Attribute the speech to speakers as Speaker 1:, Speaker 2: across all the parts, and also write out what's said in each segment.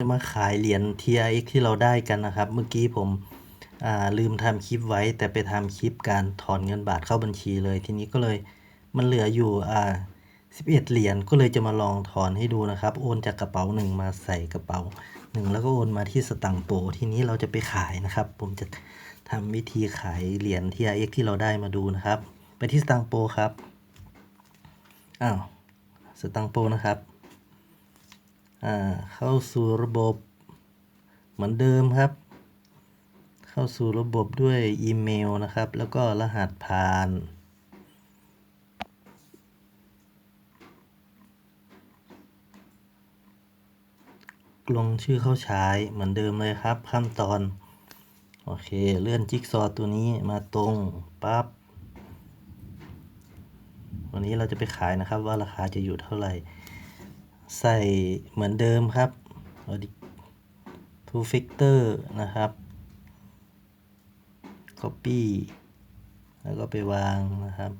Speaker 1: จะมาขายเหรียญ TRX ที่เราได้กันนะครับ เมื่อกี้ผมลืมทำคลิปไว้ แต่ไปทำคลิปการถอนเงินบาทเข้าบัญชีเลย ทีนี้ก็เลยมันเหลืออยู่อ่า11 เหรียญก็เลยจะมาลองถอนให้ดูนะครับ โอนจากกระเป๋าหนึ่งมาใส่กระเป๋าหนึ่งแล้วก็โอนมาที่สตังโปทีนี้เราจะไปขายนะครับ ผมจะทำวิธีขายเหรียญ TRX ที่เราได้มาดูนะครับ ไปที่สตังโปครับอ้าวสตังโปนะครับ เข้าสู่ระบบเหมือนเดิมครับ เข้าสู่ระบบด้วยอีเมลนะครับ แล้วก็รหัสผ่านลงชื่อเข้าใช้เหมือนเดิมเลยครับ ขั้นตอน โอเค เลื่อนจิ๊กซอตัวนี้มาตรงปั๊บวันนี้เราจะไปขายนะครับว่าราคาจะอยู่เท่าไหร่ ใส่เหมือนเดิมครับ two factor นะครับ copy แล้วก็ไปวางนะครับ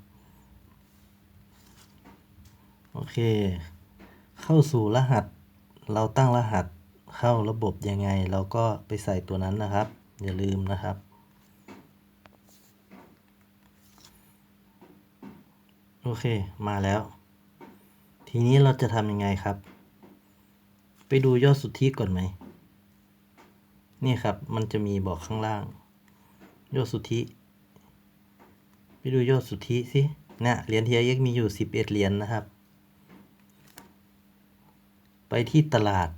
Speaker 1: โอเค เข้าสู่รหัส เราตั้งรหัสเข้าระบบยังไง เราก็ไปใส่ตัวนั้นนะครับ อย่าลืมนะครับ โอเค มาแล้ว ทีนี้เราจะทำยังไงครับ ไปดูยอดสุทธิก่อนไหมนี่ครับมันจะมีบอกข้างล่าง ยอดสุทธิ ไปดูยอดสุทธิสิเนี่ยเหรียญ TRX มีอยู่11เหรียญนนะครับ ไปที่ตลาด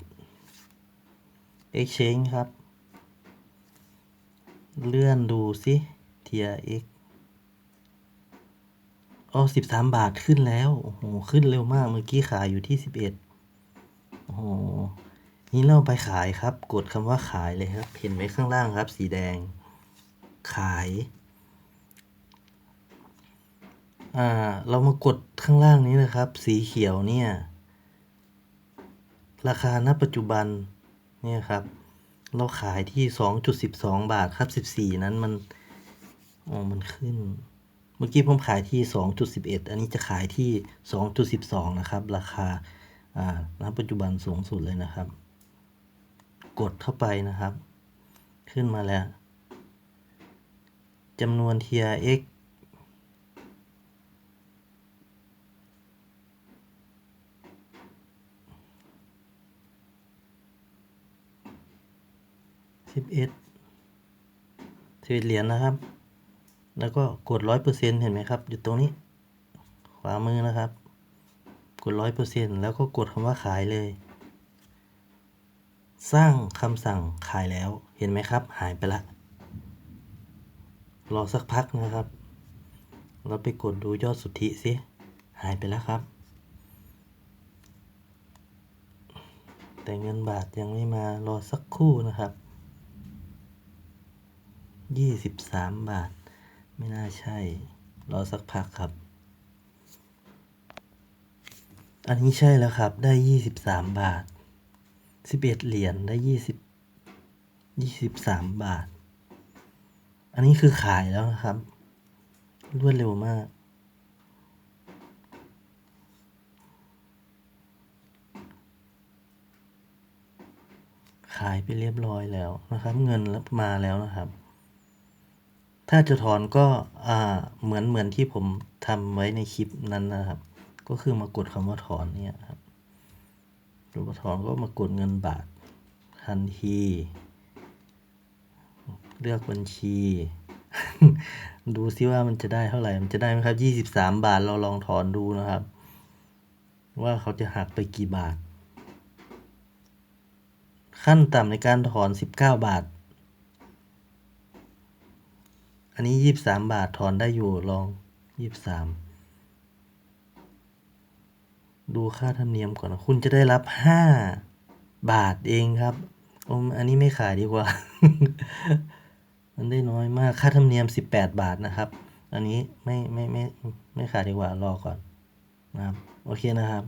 Speaker 1: Exchange ครับ เลื่อนดูสิ TRX อ๋อ13บสามบาทขึ้นแล้ว โอ้โห ขึ้นเร็วมาก เมื่อกี้ขายอยู่ที่11โอ้โห นี่เราไปขายครับ กดคำว่าขายเลยครับ เห็นไหมข้างล่างครับ สีแดง ขาย อ่า เรามากดข้างล่างนี้นะครับ สีเขียวเนี่ย ราคาณปัจจุบัน เนี่ยครับ เราขายที่2.12บสองบาทครับ14นั้นมัน อ๋อ มันขึ้น เมื่อกี้ผมขายที่ 2.11 อันนี้จะขายที่ 2.12 นะครับ ราคาอ่าณปัจจุบันสูงสุดเลยนะครับ กดเข้าไปนะครับ ขึ้นมาแล้วจำนวน TRX สิบเอ็ดสิบเอ็ดเหรียญนะครับ แล้วก็กดร้อยเปอร์เซ็นเห็นไหมครับอยู่ตรงนี้ ขวามือนะครับ กดร้อยเปอร์เซ็นแล้วก็กดคำว่าขายเลย สร้างคำสั่งขายแล้วเห็นไหมครับ หายไปละ รอสักพักนะครับ เราไปกดดูยอดสุทธิสิหายไปแล้วครับ แต่เงินบาทยังไม่มารอสักครู่นะครับยี่สิบสามบาท ไม่น่าใช่ รอสักพักครับ อันนี้ใช่แล้วครับ ได้ยี่สิบสามบาทสิบเอ็ดเหรียญได้ยี่สิบยี่สิบสามบาท อันนี้คือขายแล้วนะครับ รวดเร็วมาก ขายไปเรียบร้อยแล้วนะครับ เงินรับมาแล้วนะครับ ถ้าจะถอนก็อ่าเหมือนเหมือนที่ผมทำไว้ในคลิปนั้นนะครับ ก็คือมากดคำว่าถอนเนี่ยครับรูปถอนก็มากดเงินบาททันที เลือกบัญชี ดูซิว่ามันจะได้เท่าไหร่ มันจะได้ไหมครับยี่สิบสามบาทเราลองถอนดูนะครับ ว่าเขาจะหักไปกี่บาท ขั้นต่ำในการถอนสิบเก้าบาท อันนี้ยี่บสามบาทถอนได้อยู่ลองยี่บสามดูค่าธรรมเนียมก่อนนะคุณจะได้รับห้าบาทเองครับอ้อันนี้ไม่ขายดีกว่า มันได้น้อยมากค่าธรรมเนียมสิบแปดบาทนะครับ อันนี้ไม่ไม่ไม่ไม่ขายดีกว่ารอก่อนนะครับ โอเคนะครับ